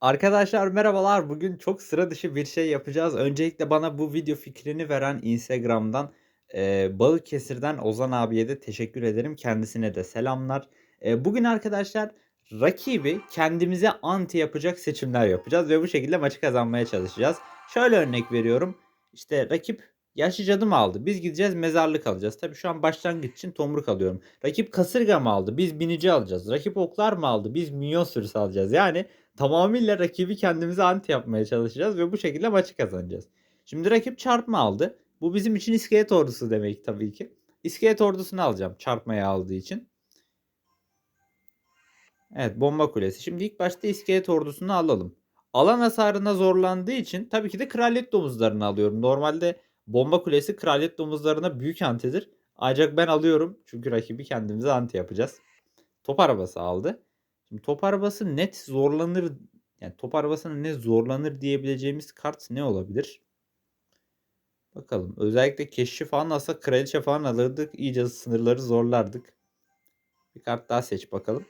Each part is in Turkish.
Arkadaşlar merhabalar. Bugün çok sıra dışı bir şey yapacağız. Öncelikle bana bu video fikrini veren Instagram'dan, eee, Balıkesir'den Ozan abiye de teşekkür ederim. Kendisine de selamlar. Eee, bugün arkadaşlar rakibi kendimize anti yapacak seçimler yapacağız ve bu şekilde maçı kazanmaya çalışacağız. Şöyle örnek veriyorum. İşte rakip yaşlı cadı mı aldı? Biz gideceğiz mezarlık alacağız. Tabii şu an başlangıç için tomruk alıyorum. Rakip kasırga mı aldı? Biz binici alacağız. Rakip oklar mı aldı? Biz minyon sürüsü alacağız. Yani tamamıyla rakibi kendimize anti yapmaya çalışacağız ve bu şekilde maçı kazanacağız. Şimdi rakip çarpma aldı. Bu bizim için iskelet ordusu demek tabii ki. İskelet ordusunu alacağım çarpmaya aldığı için. Evet bomba kulesi. Şimdi ilk başta iskelet ordusunu alalım. Alan hasarına zorlandığı için tabii ki de kraliyet domuzlarını alıyorum. Normalde bomba kulesi kraliyet domuzlarına büyük antidir. Ancak ben alıyorum çünkü rakibi kendimize anti yapacağız. Top arabası aldı. Şimdi top arabası net zorlanır yani top arabasına ne zorlanır diyebileceğimiz kart ne olabilir? Bakalım. Özellikle keşif falan alsa kraliçe falan alırdık. İyice sınırları zorlardık. Bir kart daha seç bakalım.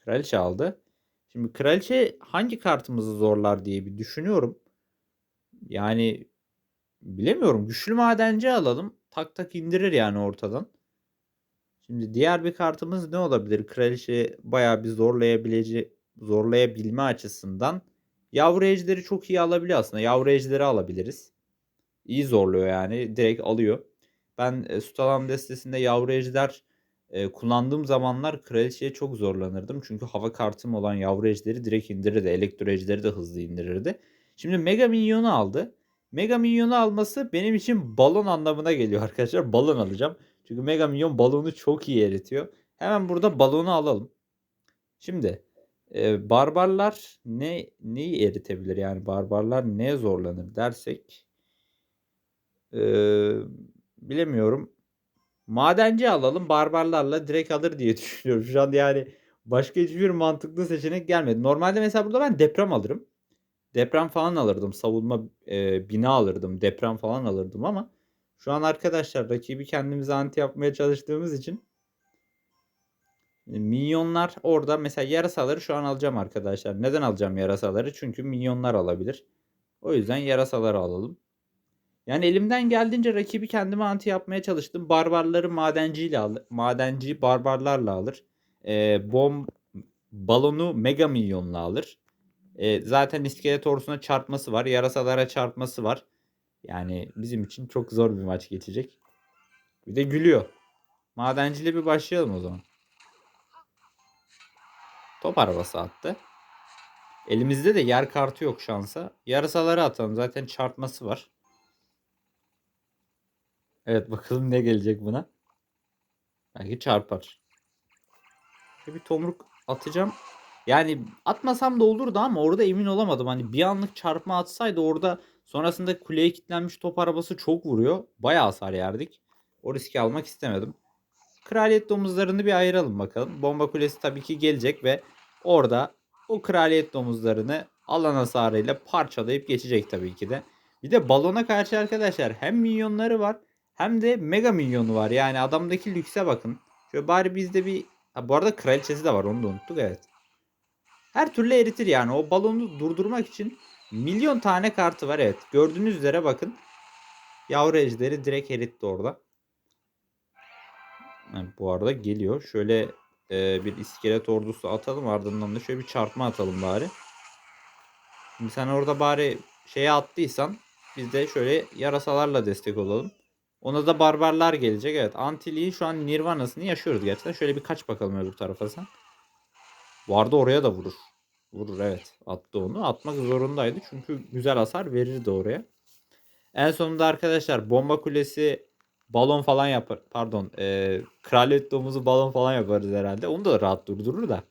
Kraliçe aldı. Şimdi kraliçe hangi kartımızı zorlar diye bir düşünüyorum. Yani bilemiyorum. Güçlü madenci alalım. Tak tak indirir yani ortadan. Şimdi diğer bir kartımız ne olabilir? Kraliçe bayağı bir zorlayabilece zorlayabilme açısından yavru ejderi çok iyi alabiliyor aslında. Yavru ejderi alabiliriz. İyi zorluyor yani. Direkt alıyor. Ben e, Sutalam destesinde yavru ejder e, kullandığım zamanlar kraliçeye çok zorlanırdım. Çünkü hava kartım olan yavru ejderi direkt indirirdi. Elektro ejderi de hızlı indirirdi. Şimdi Mega Minyon'u aldı. Mega Minyon'u alması benim için balon anlamına geliyor arkadaşlar. Balon alacağım. Çünkü Mega Minyon balonu çok iyi eritiyor. Hemen burada balonu alalım. Şimdi e, barbarlar ne neyi eritebilir? Yani barbarlar neye zorlanır dersek e, bilemiyorum. Madenci alalım. Barbarlarla direkt alır diye düşünüyorum. Şu an yani başka hiçbir mantıklı seçenek gelmedi. Normalde mesela burada ben deprem alırım. Deprem falan alırdım. Savunma e, bina alırdım. Deprem falan alırdım ama şu an arkadaşlar rakibi kendimize anti yapmaya çalıştığımız için e, minyonlar orada mesela yarasaları şu an alacağım arkadaşlar. Neden alacağım yarasaları? Çünkü minyonlar alabilir. O yüzden yarasaları alalım. Yani elimden geldiğince rakibi kendime anti yapmaya çalıştım. Barbarları madenciyle alır. Madenci barbarlarla alır. E, bom balonu mega minyonla alır. E, zaten iskelet ordusuna çarpması var. Yarasalara çarpması var. Yani bizim için çok zor bir maç geçecek. Bir de gülüyor. Madenciyle bir başlayalım o zaman. Top arabası attı. Elimizde de yer kartı yok şansa. Yarasaları atalım. Zaten çarpması var. Evet bakalım ne gelecek buna. Belki çarpar. Bir tomruk atacağım. Yani atmasam da olurdu ama orada emin olamadım. Hani bir anlık çarpma atsaydı orada sonrasında kuleye kilitlenmiş top arabası çok vuruyor. Bayağı hasar yerdik. O riski almak istemedim. Kraliyet domuzlarını bir ayıralım bakalım. Bomba kulesi tabii ki gelecek ve orada o kraliyet domuzlarını alan hasarıyla parçalayıp geçecek tabii ki de. Bir de balona karşı arkadaşlar hem minyonları var hem de mega minyonu var. Yani adamdaki lükse bakın. Şöyle bari bizde bir... Ha, bu arada kraliçesi de var onu da unuttuk evet. Her türlü eritir yani. O balonu durdurmak için milyon tane kartı var evet. Gördüğünüz üzere bakın. Yavru ejderi direkt eritti orada. Yani bu arada geliyor. Şöyle e, bir iskelet ordusu atalım. Ardından da şöyle bir çarpma atalım bari. Şimdi sen orada bari şeye attıysan biz de şöyle yarasalarla destek olalım. Ona da barbarlar gelecek. Evet. Antili'nin şu an nirvanasını yaşıyoruz gerçekten. Şöyle bir kaç bakalım öbür tarafa sen. Vardı oraya da vurur. Vurur evet. Attı onu. Atmak zorundaydı. Çünkü güzel hasar verirdi oraya. En sonunda arkadaşlar bomba kulesi balon falan yapar. Pardon. E, kraliyet domuzu balon falan yaparız herhalde. Onu da rahat durdurur da.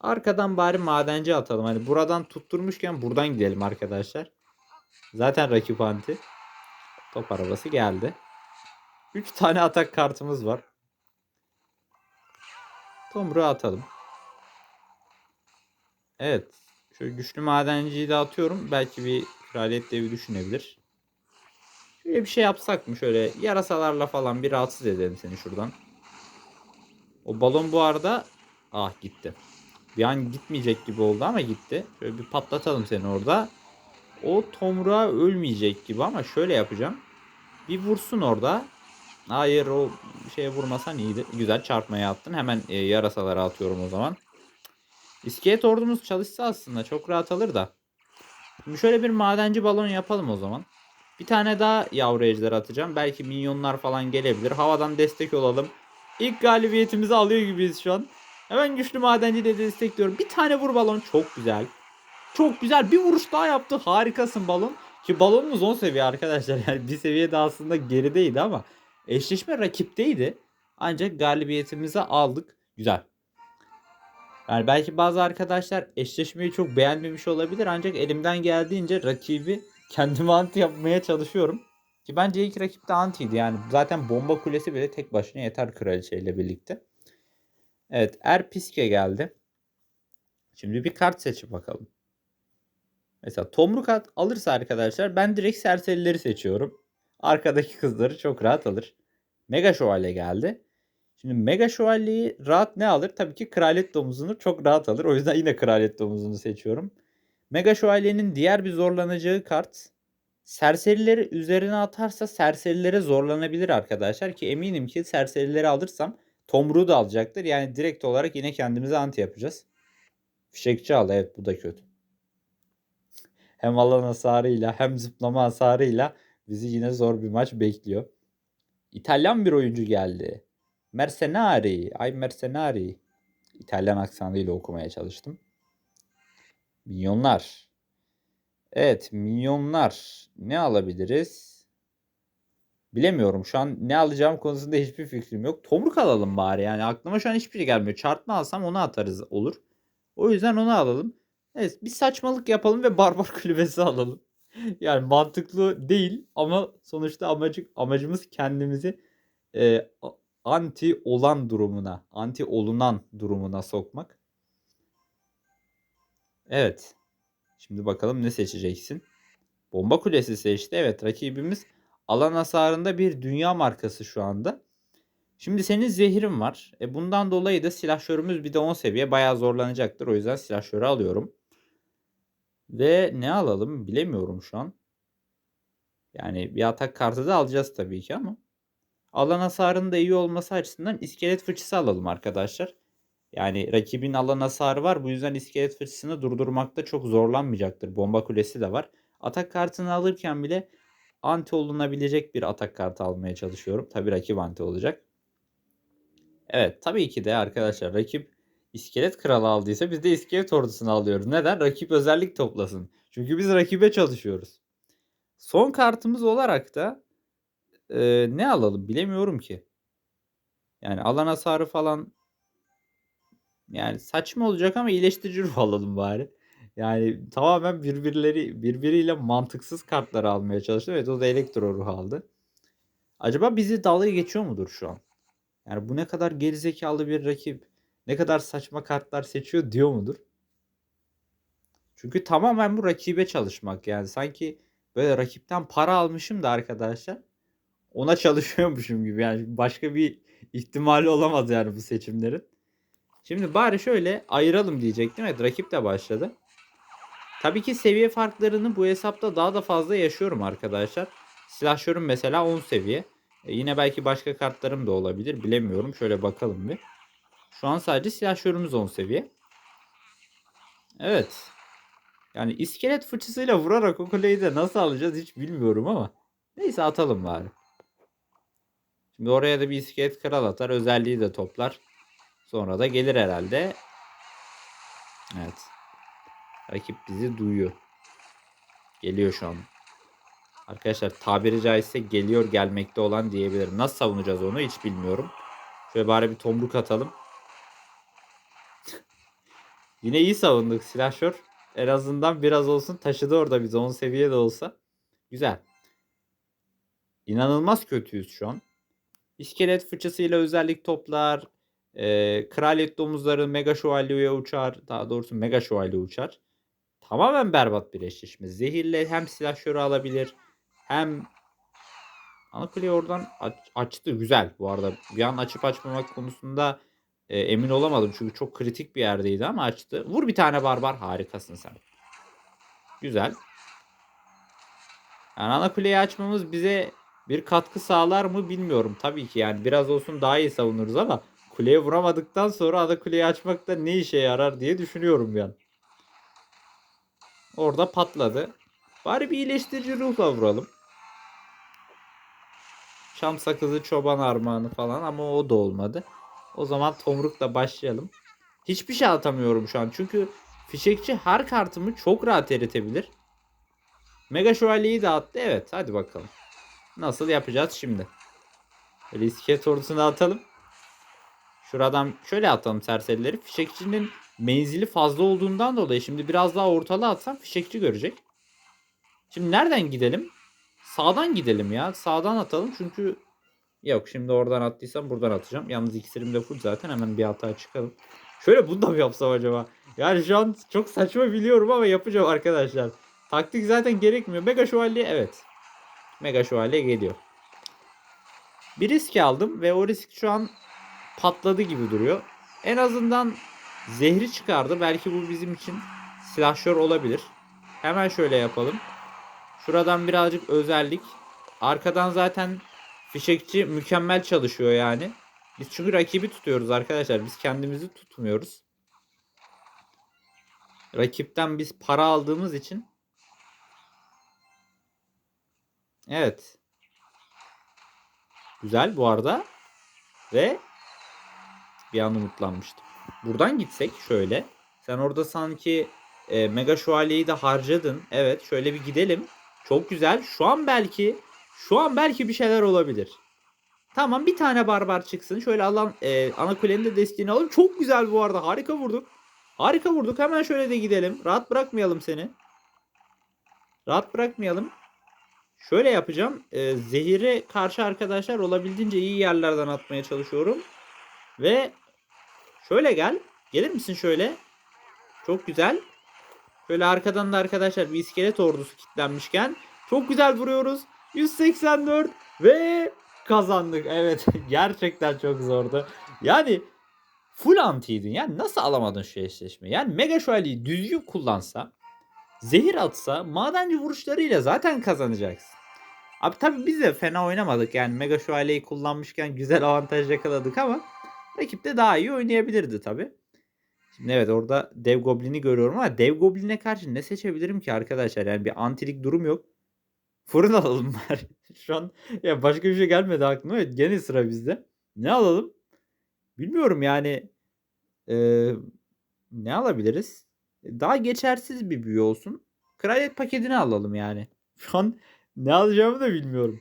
Arkadan bari madenci atalım. Hani buradan tutturmuşken buradan gidelim arkadaşlar. Zaten rakip anti. Top arabası geldi. 3 tane atak kartımız var. Tomruğu atalım. Evet. Şöyle güçlü madenciyi de atıyorum. Belki bir kraliyet devi düşünebilir. Şöyle bir şey yapsak mı? Şöyle yarasalarla falan bir rahatsız edelim seni şuradan. O balon bu arada ah gitti. Bir an gitmeyecek gibi oldu ama gitti. Şöyle bir patlatalım seni orada. O tomruğa ölmeyecek gibi ama şöyle yapacağım. Bir vursun orada. Hayır o şeye vurmasan iyiydi. Güzel çarpmaya attın. Hemen e, yarasalara atıyorum o zaman. İskelet ordumuz çalışsa aslında çok rahat alır da. Şimdi şöyle bir madenci balon yapalım o zaman. Bir tane daha yavru ejder atacağım. Belki minyonlar falan gelebilir. Havadan destek olalım. İlk galibiyetimizi alıyor gibiyiz şu an. Hemen güçlü madenci de destekliyorum. Bir tane vur balon. Çok güzel. Çok güzel. Bir vuruş daha yaptı. Harikasın balon. Ki balonumuz 10 seviye arkadaşlar. Yani bir seviye de aslında gerideydi ama eşleşme rakipteydi. Ancak galibiyetimizi aldık. Güzel. Yani belki bazı arkadaşlar eşleşmeyi çok beğenmemiş olabilir ancak elimden geldiğince rakibi kendime anti yapmaya çalışıyorum. Ki bence ilk rakip de antiydi yani zaten bomba kulesi bile tek başına yeter kraliçeyle birlikte. Evet Erpiske geldi. Şimdi bir kart seçip bakalım. Mesela tomruk alırsa arkadaşlar ben direkt serserileri seçiyorum. Arkadaki kızları çok rahat alır. Mega şövalye geldi. Şimdi Mega Şövalye'yi rahat ne alır? Tabii ki Kraliyet Domuzunu çok rahat alır. O yüzden yine Kraliyet Domuzunu seçiyorum. Mega Şövalye'nin diğer bir zorlanacağı kart serserileri üzerine atarsa serserilere zorlanabilir arkadaşlar. Ki eminim ki serserileri alırsam Tomruğu da alacaktır. Yani direkt olarak yine kendimize anti yapacağız. Fişekçi aldı. Evet bu da kötü. Hem alan hasarıyla hem zıplama hasarıyla bizi yine zor bir maç bekliyor. İtalyan bir oyuncu geldi. Mercenari. Ay Mercenari. İtalyan aksanıyla okumaya çalıştım. Milyonlar. Evet milyonlar. Ne alabiliriz? Bilemiyorum. Şu an ne alacağım konusunda hiçbir fikrim yok. Tomruk alalım bari. Yani aklıma şu an hiçbir şey gelmiyor. Çarpma alsam onu atarız olur. O yüzden onu alalım. Evet bir saçmalık yapalım ve barbar kulübesi alalım. yani mantıklı değil ama sonuçta amacı, amacımız kendimizi e, anti olan durumuna, anti olunan durumuna sokmak. Evet. Şimdi bakalım ne seçeceksin? Bomba kulesi seçti. Evet rakibimiz alan hasarında bir dünya markası şu anda. Şimdi senin zehrin var. E bundan dolayı da silahşörümüz bir de 10 seviye bayağı zorlanacaktır. O yüzden silahşörü alıyorum. Ve ne alalım bilemiyorum şu an. Yani bir atak kartı da alacağız tabii ki ama. Alan hasarının da iyi olması açısından iskelet fıçısı alalım arkadaşlar. Yani rakibin alan hasarı var. Bu yüzden iskelet fıçısını durdurmakta çok zorlanmayacaktır. Bomba kulesi de var. Atak kartını alırken bile anti olunabilecek bir atak kartı almaya çalışıyorum. Tabii rakip anti olacak. Evet tabii ki de arkadaşlar rakip iskelet kralı aldıysa biz de iskelet ordusunu alıyoruz. Neden? Rakip özellik toplasın. Çünkü biz rakibe çalışıyoruz. Son kartımız olarak da e, ne alalım bilemiyorum ki. Yani alan hasarı falan yani saçma olacak ama iyileştirici ruh alalım bari. Yani tamamen birbirleri birbiriyle mantıksız kartları almaya çalıştı. Evet o da elektro ruhu aldı. Acaba bizi dalga geçiyor mudur şu an? Yani bu ne kadar gerizekalı bir rakip, ne kadar saçma kartlar seçiyor diyor mudur? Çünkü tamamen bu rakibe çalışmak yani sanki böyle rakipten para almışım da arkadaşlar ona çalışıyormuşum gibi yani başka bir ihtimali olamaz yani bu seçimlerin. Şimdi bari şöyle ayıralım diyecektim. Evet rakip de başladı. Tabii ki seviye farklarını bu hesapta daha da fazla yaşıyorum arkadaşlar. Silahşörüm mesela 10 seviye. E yine belki başka kartlarım da olabilir. Bilemiyorum. Şöyle bakalım bir. Şu an sadece silahşörümüz 10 seviye. Evet. Yani iskelet fıçısıyla vurarak o kuleyi de nasıl alacağız hiç bilmiyorum ama. Neyse atalım bari. Şimdi oraya da bir iskelet kral atar. Özelliği de toplar. Sonra da gelir herhalde. Evet. Rakip bizi duyuyor. Geliyor şu an. Arkadaşlar tabiri caizse geliyor gelmekte olan diyebilirim. Nasıl savunacağız onu hiç bilmiyorum. Şöyle bari bir tomruk atalım. Yine iyi savunduk silahşör. En azından biraz olsun taşıdı orada bizi 10 seviye de olsa. Güzel. İnanılmaz kötüyüz şu an. İskelet fıçısıyla özellik toplar. E, kraliyet domuzları mega şövalyeye uçar. Daha doğrusu mega şövalye uçar. Tamamen berbat bir eşleşme. Zehirle hem silahşörü alabilir hem ana kuleyi oradan aç, açtı. Güzel bu arada. Bir an açıp açmamak konusunda e, emin olamadım çünkü çok kritik bir yerdeydi ama açtı. Vur bir tane barbar. Harikasın sen. Güzel. Yani ana kuleyi açmamız bize bir katkı sağlar mı bilmiyorum. Tabii ki yani biraz olsun daha iyi savunuruz ama kuleye vuramadıktan sonra ana kuleyi açmak da ne işe yarar diye düşünüyorum yani. Orada patladı. Bari bir iyileştirici ruhla vuralım. Şam sakızı, çoban armağanı falan ama o da olmadı. O zaman tomrukla başlayalım. Hiçbir şey atamıyorum şu an. Çünkü fişekçi her kartımı çok rahat eritebilir. Mega şövalyeyi de attı. Evet hadi bakalım. Nasıl yapacağız şimdi? Risket ordusunu atalım. Şuradan şöyle atalım serserileri. Fişekçinin menzili fazla olduğundan dolayı şimdi biraz daha ortalığa atsam fişekçi görecek. Şimdi nereden gidelim? Sağdan gidelim ya. Sağdan atalım çünkü yok şimdi oradan attıysam buradan atacağım. Yalnız iksirim de full zaten hemen bir hata çıkalım. Şöyle bunu da mı yapsam acaba? Yani şu an çok saçma biliyorum ama yapacağım arkadaşlar. Taktik zaten gerekmiyor. Mega şövalye evet. Mega şövalye geliyor. Bir risk aldım ve o risk şu an patladı gibi duruyor. En azından zehri çıkardı. Belki bu bizim için silahşör olabilir. Hemen şöyle yapalım. Şuradan birazcık özellik. Arkadan zaten fişekçi mükemmel çalışıyor yani. Biz çünkü rakibi tutuyoruz arkadaşlar. Biz kendimizi tutmuyoruz. Rakipten biz para aldığımız için. Evet. Güzel bu arada. Ve bir an umutlanmıştım. Buradan gitsek şöyle. Sen orada sanki e, Mega Şövalye'yi de harcadın. Evet şöyle bir gidelim. Çok güzel. Şu an belki şu an belki bir şeyler olabilir. Tamam bir tane barbar çıksın. Şöyle alan e, ana kulenin de desteğini alalım. Çok güzel bu arada. Harika vurduk. Harika vurduk. Hemen şöyle de gidelim. Rahat bırakmayalım seni. Rahat bırakmayalım. Şöyle yapacağım. E, zehire karşı arkadaşlar olabildiğince iyi yerlerden atmaya çalışıyorum. Ve şöyle gel. Gelir misin şöyle? Çok güzel. Şöyle arkadan da arkadaşlar bir iskelet ordusu kilitlenmişken çok güzel vuruyoruz. 184 ve kazandık. Evet gerçekten çok zordu. Yani full antiydin. Yani nasıl alamadın şu eşleşmeyi? Yani Mega Şövalye'yi düzgün kullansa, zehir atsa, madenci vuruşlarıyla zaten kazanacaksın. Abi tabi biz de fena oynamadık. Yani Mega Şövalye'yi kullanmışken güzel avantaj yakaladık ama rakip de daha iyi oynayabilirdi tabi. Şimdi evet orada dev goblini görüyorum ama dev gobline karşı ne seçebilirim ki arkadaşlar? Yani bir antilik durum yok. Fırın alalım bari. Şu an ya başka bir şey gelmedi aklıma. Evet gene sıra bizde. Ne alalım? Bilmiyorum yani. Ee, ne alabiliriz? Daha geçersiz bir büyü olsun. Kraliyet paketini alalım yani. Şu an ne alacağımı da bilmiyorum.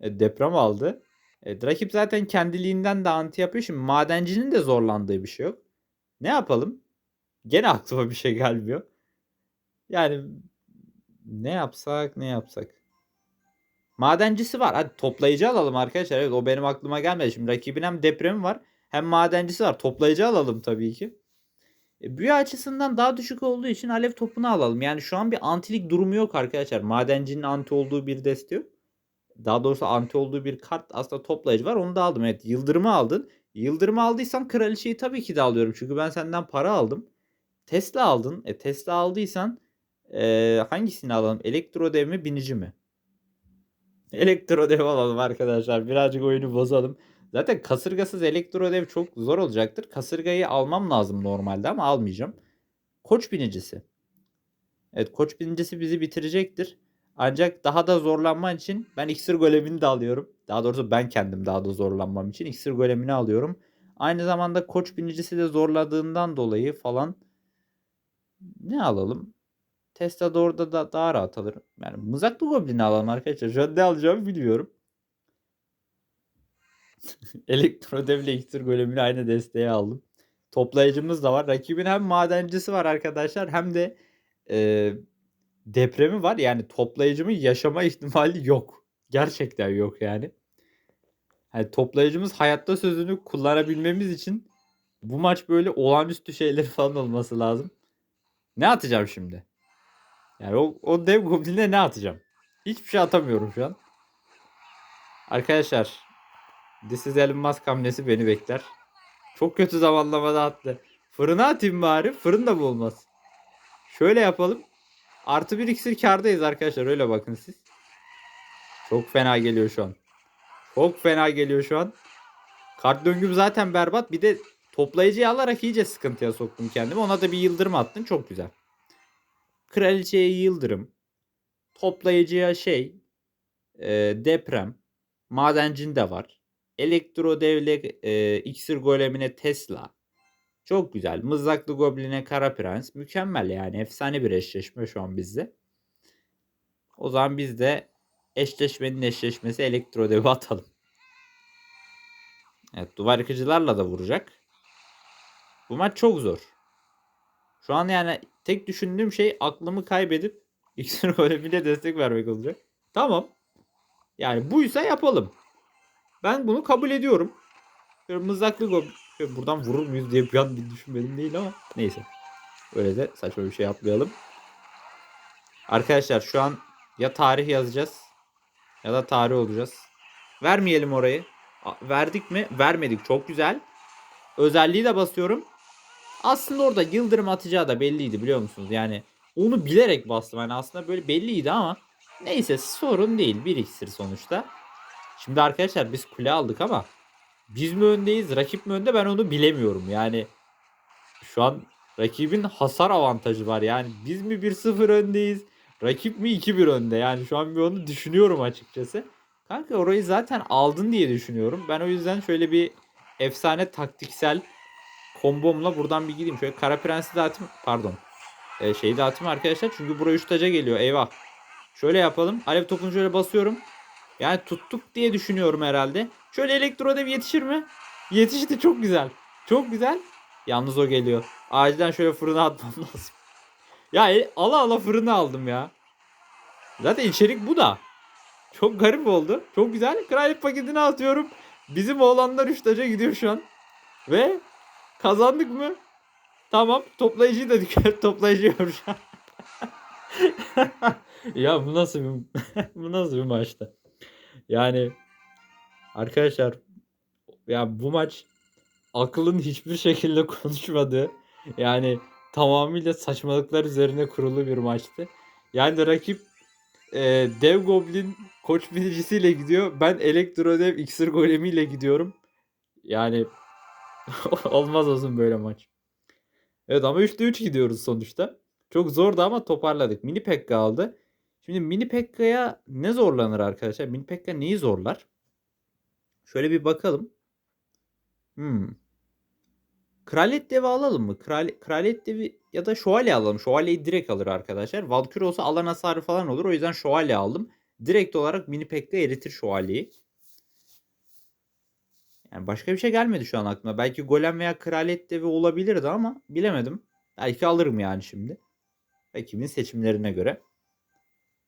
E, deprem aldı. E, rakip zaten kendiliğinden de anti yapıyor. Şimdi madencinin de zorlandığı bir şey yok. Ne yapalım? Gene aklıma bir şey gelmiyor. Yani ne yapsak ne yapsak. Madencisi var. Hadi toplayıcı alalım arkadaşlar. Evet o benim aklıma gelmedi. Şimdi rakibin hem depremi var hem madencisi var. Toplayıcı alalım tabii ki. E, büyü açısından daha düşük olduğu için alev topunu alalım. Yani şu an bir antilik durumu yok arkadaşlar. Madencinin anti olduğu bir deste yok. Daha doğrusu anti olduğu bir kart aslında toplayıcı var. Onu da aldım. Evet yıldırımı aldın. Yıldırımı aldıysan kraliçeyi tabii ki de alıyorum. Çünkü ben senden para aldım. Tesla aldın. E Tesla aldıysan e, hangisini alalım? Elektro dev mi binici mi? Elektro dev alalım arkadaşlar. Birazcık oyunu bozalım. Zaten kasırgasız elektro dev çok zor olacaktır. Kasırgayı almam lazım normalde ama almayacağım. Koç binicisi. Evet koç binicisi bizi bitirecektir. Ancak daha da zorlanman için ben iksir golemini de alıyorum. Daha doğrusu ben kendim daha da zorlanmam için iksir golemini alıyorum. Aynı zamanda koç binicisi de zorladığından dolayı falan ne alalım? Tesla da orada da daha rahat alır. Yani mızraklı goblini alalım arkadaşlar. Şu alacağımı bilmiyorum. Elektro devle iksir golemini aynı desteğe aldım. Toplayıcımız da var. Rakibin hem madencisi var arkadaşlar hem de e, depremi var. Yani toplayıcımın yaşama ihtimali yok. Gerçekten yok yani. yani. Toplayıcımız hayatta sözünü kullanabilmemiz için bu maç böyle olağanüstü şeyler falan olması lazım. Ne atacağım şimdi? Yani o, o dev gobline ne atacağım? Hiçbir şey atamıyorum şu an. Arkadaşlar This is Elon Musk hamlesi beni bekler. Çok kötü zamanlamada attı. Fırına atayım bari. Fırın da mı olmaz? Şöyle yapalım. Artı bir iksir kardayız arkadaşlar. Öyle bakın siz. Çok fena geliyor şu an. Çok fena geliyor şu an. Kart döngüm zaten berbat. Bir de toplayıcıyı alarak iyice sıkıntıya soktum kendimi. Ona da bir yıldırım attın. Çok güzel. Kraliçeye yıldırım. Toplayıcıya şey. e, deprem. Madencin de var. Elektro devle e, iksir golemine Tesla. Çok güzel. Mızraklı Goblin'e Kara Prens. Mükemmel yani. Efsane bir eşleşme şu an bizde. O zaman biz de eşleşmenin eşleşmesi elektro devi atalım. Evet duvar yıkıcılarla da vuracak. Bu maç çok zor. Şu an yani tek düşündüğüm şey aklımı kaybedip iksir golemine destek vermek olacak. Tamam. Yani buysa yapalım. Ben bunu kabul ediyorum. Mızraklı goblin Şöyle buradan vurur muyuz diye bir an düşünmedim değil ama neyse. Öyle de saçma bir şey yapmayalım. Arkadaşlar şu an ya tarih yazacağız ya da tarih olacağız. Vermeyelim orayı. Verdik mi? Vermedik. Çok güzel. Özelliği de basıyorum. Aslında orada yıldırım atacağı da belliydi biliyor musunuz? Yani onu bilerek bastım. Yani aslında böyle belliydi ama neyse sorun değil. Bir iksir sonuçta. Şimdi arkadaşlar biz kule aldık ama biz mi öndeyiz, rakip mi önde ben onu bilemiyorum. Yani şu an rakibin hasar avantajı var. Yani biz mi 1-0 öndeyiz, rakip mi 2-1 önde. Yani şu an bir onu düşünüyorum açıkçası. Kanka orayı zaten aldın diye düşünüyorum. Ben o yüzden şöyle bir efsane taktiksel kombomla buradan bir gideyim. Şöyle Kara Prens'i dağıtayım. Pardon. Ee, şeyi dağıtayım arkadaşlar. Çünkü buraya 3 taca geliyor. Eyvah. Şöyle yapalım. Alev topunu şöyle basıyorum. Yani tuttuk diye düşünüyorum herhalde. Şöyle elektrodev yetişir mi? Yetişti çok güzel. Çok güzel. Yalnız o geliyor. Acilen şöyle fırına atmam lazım. Ya el- ala ala fırına aldım ya. Zaten içerik bu da. Çok garip oldu. Çok güzel. Kraliyet paketini atıyorum. Bizim oğlanlar 3 taca gidiyor şu an. Ve kazandık mı? Tamam. Toplayıcıyı da dikkat toplayıcı an. ya bu nasıl bir bu nasıl bir maçtı? Yani arkadaşlar ya bu maç akılın hiçbir şekilde konuşmadığı yani tamamıyla saçmalıklar üzerine kurulu bir maçtı. Yani rakip e, Dev Goblin koç binicisiyle gidiyor. Ben Elektro Dev iksir golemiyle gidiyorum. Yani olmaz olsun böyle maç. Evet ama 3'te 3 gidiyoruz sonuçta. Çok zordu ama toparladık. Mini Pekka aldı. Şimdi Mini Pekka'ya ne zorlanır arkadaşlar? Mini Pekka neyi zorlar? Şöyle bir bakalım. Hmm. Kraliyet devi alalım mı? Kral, kraliyet devi ya da şövalye alalım. Şövalyeyi direkt alır arkadaşlar. Valkyrie olsa alan hasarı falan olur. O yüzden şövalye aldım. Direkt olarak mini pekka eritir şövalyeyi. Yani başka bir şey gelmedi şu an aklıma. Belki golem veya kraliyet devi olabilirdi ama bilemedim. Belki alırım yani şimdi. Rakibin seçimlerine göre.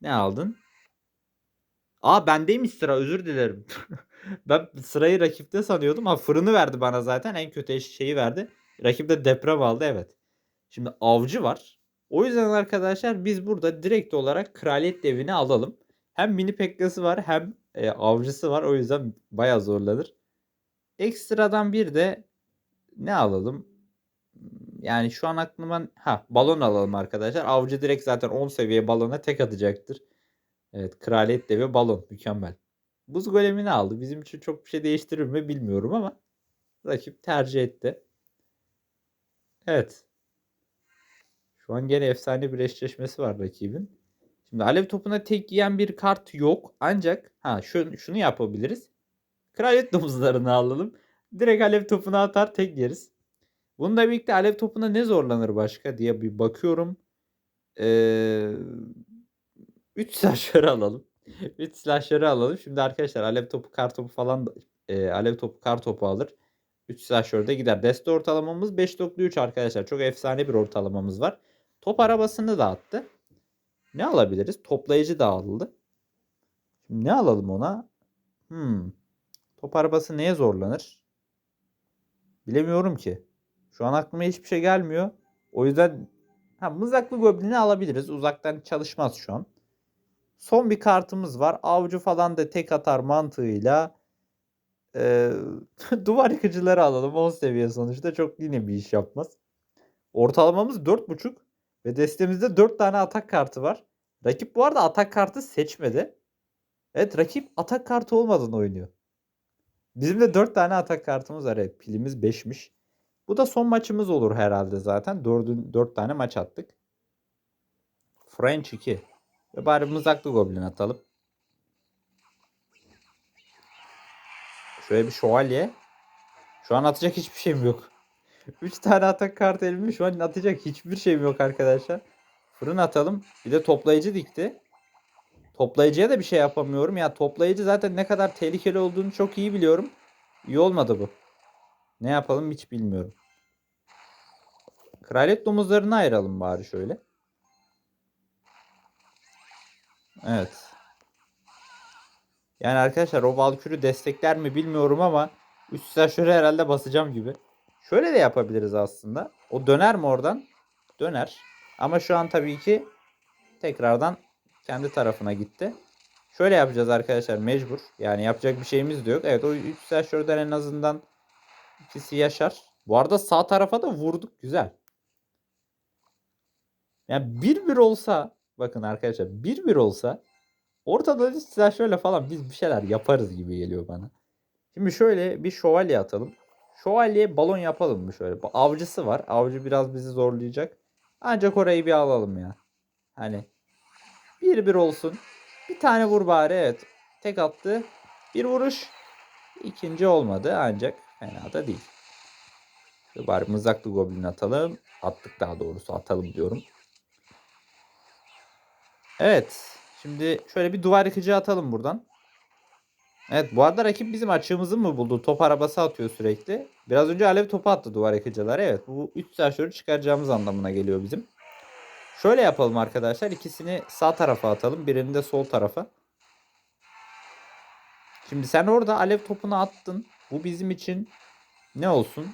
Ne aldın? Aa bendeymiş sıra özür dilerim. ben sırayı rakipte sanıyordum. Ha fırını verdi bana zaten. En kötü şeyi verdi. Rakip de deprem aldı evet. Şimdi avcı var. O yüzden arkadaşlar biz burada direkt olarak kraliyet devini alalım. Hem mini pekkası var hem e, avcısı var. O yüzden bayağı zorlanır. Ekstradan bir de ne alalım? Yani şu an aklıma ha balon alalım arkadaşlar. Avcı direkt zaten 10 seviye balona tek atacaktır. Evet kraliyet devi balon mükemmel. Buz golemini aldı. Bizim için çok bir şey değiştirir mi bilmiyorum ama rakip tercih etti. Evet. Şu an gene efsane bir eşleşmesi var rakibin. Şimdi alev topuna tek yiyen bir kart yok. Ancak ha şunu, şunu yapabiliriz. Kraliyet domuzlarını alalım. Direkt alev topuna atar tek yeriz. Bununla birlikte alev topuna ne zorlanır başka diye bir bakıyorum. Ee, 3 slasher'ı alalım. 3 slasher'ı alalım. Şimdi arkadaşlar alev topu kar topu falan da- e, alev topu kar topu alır. 3 slasher'da gider. Deste ortalamamız 5.3 arkadaşlar. Çok efsane bir ortalamamız var. Top arabasını da attı. Ne alabiliriz? Toplayıcı da aldı. Şimdi ne alalım ona? Hmm. Top arabası neye zorlanır? Bilemiyorum ki. Şu an aklıma hiçbir şey gelmiyor. O yüzden ha, mızraklı goblini alabiliriz. Uzaktan çalışmaz şu an. Son bir kartımız var. Avcı falan da tek atar mantığıyla Eee, duvar yıkıcıları alalım. 10 seviye sonuçta çok yine bir iş yapmaz. Ortalamamız 4.5 ve destemizde 4 tane atak kartı var. Rakip bu arada atak kartı seçmedi. Evet rakip atak kartı olmadan oynuyor. Bizim de 4 tane atak kartımız var. Evet pilimiz 5'miş. Bu da son maçımız olur herhalde zaten. 4, 4 tane maç attık. French 2. Ve bari mızraklı goblin atalım. Şöyle bir şövalye. Şu an atacak hiçbir şeyim yok. 3 tane atak kartı elimde şu an atacak hiçbir şeyim yok arkadaşlar. Fırın atalım. Bir de toplayıcı dikti. Toplayıcıya da bir şey yapamıyorum. Ya toplayıcı zaten ne kadar tehlikeli olduğunu çok iyi biliyorum. İyi olmadı bu. Ne yapalım hiç bilmiyorum. Kraliyet domuzlarını ayıralım bari şöyle. Evet. Yani arkadaşlar o Valkür'ü destekler mi bilmiyorum ama üst şöyle herhalde basacağım gibi. Şöyle de yapabiliriz aslında. O döner mi oradan? Döner. Ama şu an tabii ki tekrardan kendi tarafına gitti. Şöyle yapacağız arkadaşlar mecbur. Yani yapacak bir şeyimiz de yok. Evet o 3 şuradan en azından ikisi yaşar. Bu arada sağ tarafa da vurduk. Güzel. Yani 1-1 olsa bakın arkadaşlar 1-1 olsa ortada da şöyle falan biz bir şeyler yaparız gibi geliyor bana. Şimdi şöyle bir şövalye atalım. Şövalye balon yapalım mı şöyle? Avcısı var. Avcı biraz bizi zorlayacak. Ancak orayı bir alalım ya. Hani bir bir olsun. Bir tane vur bari evet. Tek attı. Bir vuruş. İkinci olmadı ancak fena da değil. Şöyle bari mızraklı goblin atalım. Attık daha doğrusu atalım diyorum. Evet. Şimdi şöyle bir duvar yıkıcı atalım buradan. Evet bu arada rakip bizim açığımızı mı buldu? Top arabası atıyor sürekli. Biraz önce alev topu attı duvar yıkıcılar. Evet bu 3 slasher'ı çıkaracağımız anlamına geliyor bizim. Şöyle yapalım arkadaşlar. İkisini sağ tarafa atalım. Birini de sol tarafa. Şimdi sen orada alev topunu attın. Bu bizim için ne olsun?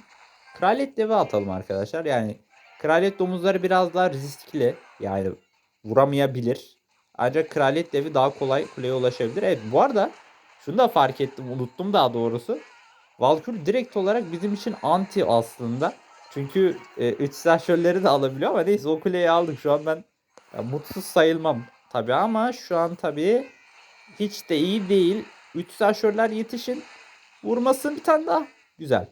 Kraliyet devi atalım arkadaşlar. Yani kraliyet domuzları biraz daha riskli. Yani vuramayabilir. Ancak kraliyet devi daha kolay kuleye ulaşabilir. Evet bu arada şunu da fark ettim. Unuttum daha doğrusu. Valkür direkt olarak bizim için anti aslında. Çünkü e, 3 silahşörleri de alabiliyor ama neyse o kuleyi aldık. Şu an ben ya, mutsuz sayılmam tabii ama şu an tabii hiç de iyi değil. 3 silahşörler yetişin. Vurmasın bir tane daha. Güzel.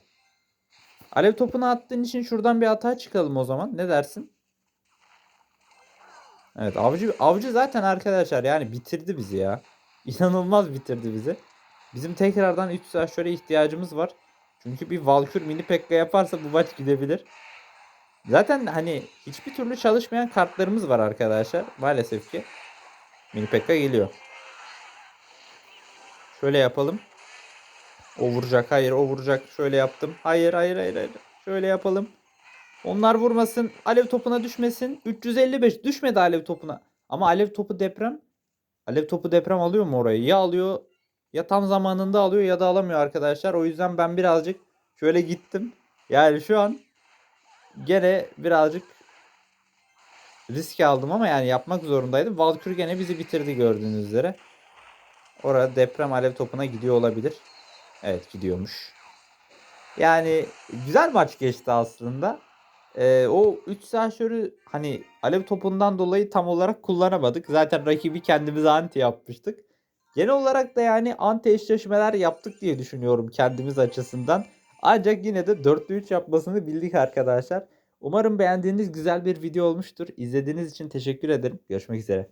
Alev topunu attığın için şuradan bir hata çıkalım o zaman. Ne dersin? Evet avcı avcı zaten arkadaşlar yani bitirdi bizi ya. İnanılmaz bitirdi bizi. Bizim tekrardan 3 silahşöre ihtiyacımız var. Çünkü bir Valkür mini pekka yaparsa bu maç gidebilir. Zaten hani hiçbir türlü çalışmayan kartlarımız var arkadaşlar. Maalesef ki. Mini pekka geliyor. Şöyle yapalım. O vuracak. Hayır o vuracak. Şöyle yaptım. Hayır hayır hayır hayır. Şöyle yapalım. Onlar vurmasın. Alev topuna düşmesin. 355 düşmedi alev topuna. Ama alev topu deprem. Alev topu deprem alıyor mu orayı? Ya alıyor ya tam zamanında alıyor ya da alamıyor arkadaşlar. O yüzden ben birazcık şöyle gittim. Yani şu an gene birazcık risk aldım ama yani yapmak zorundaydım. Valkür gene bizi bitirdi gördüğünüz üzere. Orada deprem alev topuna gidiyor olabilir. Evet gidiyormuş. Yani güzel maç geçti aslında. Ee, o 3 slasher'ı hani alev topundan dolayı tam olarak kullanamadık. Zaten rakibi kendimize anti yapmıştık. Genel olarak da yani anti eşleşmeler yaptık diye düşünüyorum kendimiz açısından. Ancak yine de 4'lü 3 yapmasını bildik arkadaşlar. Umarım beğendiğiniz güzel bir video olmuştur. İzlediğiniz için teşekkür ederim. Görüşmek üzere.